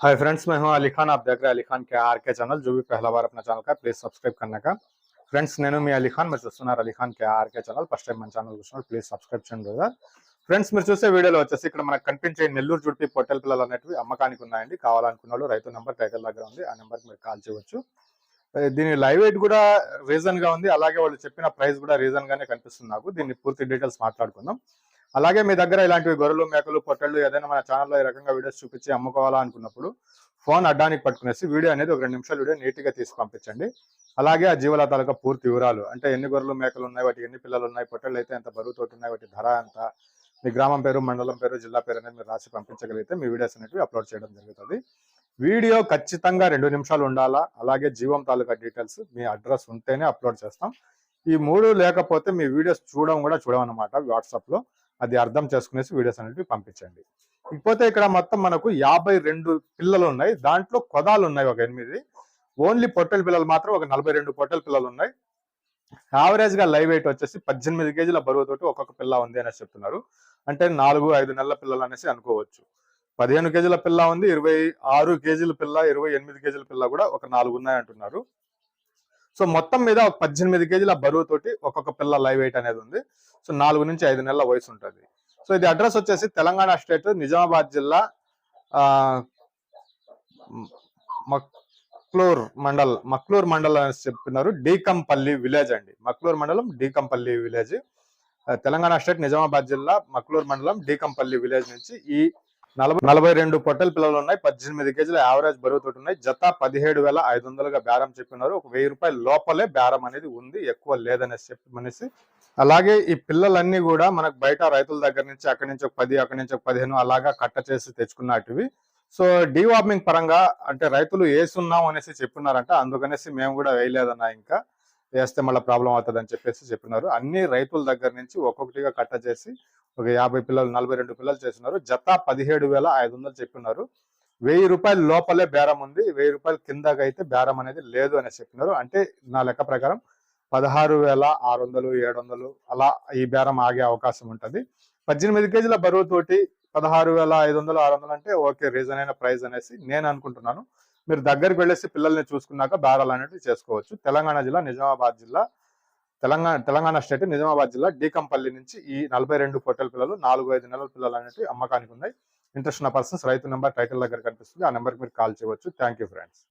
Hi friends मैं हूं अली खान आप देख रहे हैं अली खान के आर के चैनल जो भी पहला बार अपना ఛానల్ का ప్లీజ్ సబ్స్క్రైబ్ करने का ఫ్రెండ్స్ నేను మీ అలీ ఖాన్ మీరు చూస్తున్నారు Ali Khan K RK channel first time మన ఛానల్ చూస్తున్నారు ప్లీజ్ సబ్స్క్రైబ్ చేయండి బ్రదర్ ఫ్రెండ్స్ మీరు చూసే వీడియోలో వచ్చేసి ఇక్కడ మనకు కనిపించే నెల్లూరు జుడిపి పొట్టెల పిల్లలు అనేటివి అమ్మకానికి ఉన్నాయండి కావాలనుకున్న వాళ్ళు రైతు నెంబర్ టైటిల్ దగ్గర ఉంది ఆ నెంబర్కి మీరు కాల్ చేయవచ్చు ఏ, దీని లైవ్ వెయిట్ కూడా రీజన్ గా ఉంది అలాగే వాళ్ళు చెప్పిన ప్రైస్ కూడా రీజన్ గానే కనిపిస్తుంది నాకు దీన్ని పూర్తి డీటెయిల్స్ మాట్లాడుకుందాం అలాగే మీ దగ్గర ఇలాంటివి గొర్రెలు మేకలు పొట్టళ్ళు ఏదైనా మన ఛానల్లో ఈ రకంగా వీడియోస్ చూపించి అమ్ముకోవాలా అనుకున్నప్పుడు ఫోన్ అడ్డానికి పట్టుకునేసి వీడియో అనేది ఒక రెండు నిమిషాలు వీడియో నీట్గా తీసి పంపించండి. అలాగే ఆ జీవల తాలూకా పూర్తి వివరాలు అంటే ఎన్ని గొర్రెలు మేకలు ఉన్నాయి వాటికి ఎన్ని పిల్లలు ఉన్నాయి పొట్టళ్ళు అయితే ఎంత బరువుతో ఉన్నాయి వాటి ధర ఎంత మీ గ్రామం పేరు మండలం పేరు జిల్లా పేరు అనేది మీరు రాసి పంపించగలిగితే మీ వీడియోస్ అనేవి అప్లోడ్ చేయడం జరుగుతుంది. వీడియో ఖచ్చితంగా రెండు నిమిషాలు ఉండాలా? అలాగే జీవం తాలూకా డీటెయిల్స్ మీ అడ్రస్ ఉంటేనే అప్లోడ్ చేస్తాం. ఈ మూడు లేకపోతే మీ వీడియోస్ చూడడం కూడా చూడమన్నమాట వాట్సాప్లో. అది అర్థం చేసుకునేసి వీడియోస్ అనేవి పంపించండి. ఇకపోతే ఇక్కడ మొత్తం మనకు యాభై రెండు పిల్లలు ఉన్నాయి. దాంట్లో కొదాలు ఉన్నాయి ఒక ఎనిమిది. ఓన్లీ పొట్టెల పిల్లలు మాత్రం ఒక నలభై రెండు పొట్టెల పిల్లలు ఉన్నాయి. యావరేజ్గా లైవ్ వెయిట్ వచ్చేసి పద్దెనిమిది కేజీల బరువుతోటి ఒక్కొక్క పిల్ల ఉంది అనేసి చెప్తున్నారు. అంటే నాలుగు ఐదు నెలల పిల్లలు అనేసి అనుకోవచ్చు. పదిహేను కేజీల పిల్ల ఉంది ఇరవై ఆరు కేజీల పిల్ల ఇరవై ఎనిమిది కేజీల పిల్ల కూడా ఒక నాలుగు ఉన్నాయి అంటున్నారు సో మొత్తం మీద ఒక పద్దెనిమిది కేజీల బరువు తోటి ఒక్కొక్క పిల్ల లైవ్ వెయిట్ అనేది ఉంది. సో నాలుగు నుంచి ఐదు నెలల వయసు ఉంటుంది. సో ఇది అడ్రస్ వచ్చేసి తెలంగాణ స్టేట్ నిజామాబాద్ జిల్లా మక్లూర్ మండల్ మక్లూర్ మండల్ అని చెప్తున్నారు డీకంపల్లి విలేజ్ అండి. మక్లూర్ మండలం డీకంపల్లి విలేజ్. తెలంగాణ స్టేట్ నిజామాబాద్ జిల్లా మక్లూర్ మండలం డీకంపల్లి విలేజ్ నుంచి ఈ నలభై నలభై రెండు పొట్టెల పిల్లలు ఉన్నాయి పద్దెనిమిది కేజీల యావరేజ్ బరువుతో ఉన్నాయి. జత పదిహేడు వేల ఐదు వందలుగా బేరం చెప్పినారు. ఒక వెయ్యి రూపాయల లోపలే బేరం అనేది ఉంది ఎక్కువ లేదనేసి చెప్పమనేసి అలాగే ఈ పిల్లలన్నీ కూడా మనకు బయట రైతుల దగ్గర నుంచి అక్కడి నుంచి ఒక పది అక్కడి నుంచి ఒక పదిహేను అలాగా కట్ట చేసి తెచ్చుకున్నటివి. సో డీవార్మింగ్ పరంగా అంటే రైతులు వేసున్నాం అనేసి చెప్పినారంట అందుకనేసి మేము కూడా వేయలేదన్నా ఇంకా. వేస్తే మళ్ళీ ప్రాబ్లం అవుతుంది అని చెప్పేసి చెప్పినారు. అన్ని రైతుల దగ్గర నుంచి ఒక్కొక్కటిగా కట్ట చేసి ఒక యాభై పిల్లలు నలభై రెండు పిల్లలు చేస్తున్నారు జత పదిహేడు వేల ఐదు వందలు చెప్పినారు. వెయ్యి రూపాయల లోపలే బేరం ఉంది. వెయ్యి రూపాయల కిందకి అయితే బేరం అనేది లేదు అని చెప్పినారు. అంటే నా లెక్క ప్రకారం పదహారు వేల ఆరు వందలు ఏడు వందలు అలా ఈ బేరం ఆగే అవకాశం ఉంటుంది. పద్దెనిమిది కేజీల బరువుతోటి పదహారు వేల ఐదు వందలు ఆరు వందలు అంటే ఓకే రీజన్ అయిన ప్రైస్ అనేసి నేను అనుకుంటున్నాను. మీరు దగ్గరికి వెళ్ళేసి పిల్లల్ని చూసుకున్నాక బేరాలు అనేవి చేసుకోవచ్చు. తెలంగాణ జిల్లా నిజామాబాద్ జిల్లా తెలంగాణ తెలంగాణ స్టేట్ నిజామాబాద్ జిల్లా డీకంపల్లి నుంచి ఈ నలభై రెండు పొట్టెల పిల్లలు నాలుగు ఐదు నెలల పిల్లలు అనేవి అమ్మకానికి ఉన్నాయి. ఇంట్రెస్ట్ ఉన్న పర్సన్స్ రైతు నెంబర్ టైటిల్ దగ్గర కనిపిస్తుంది. ఆ నెంబర్కి మీరు కాల్ చేయవచ్చు. Thank you friends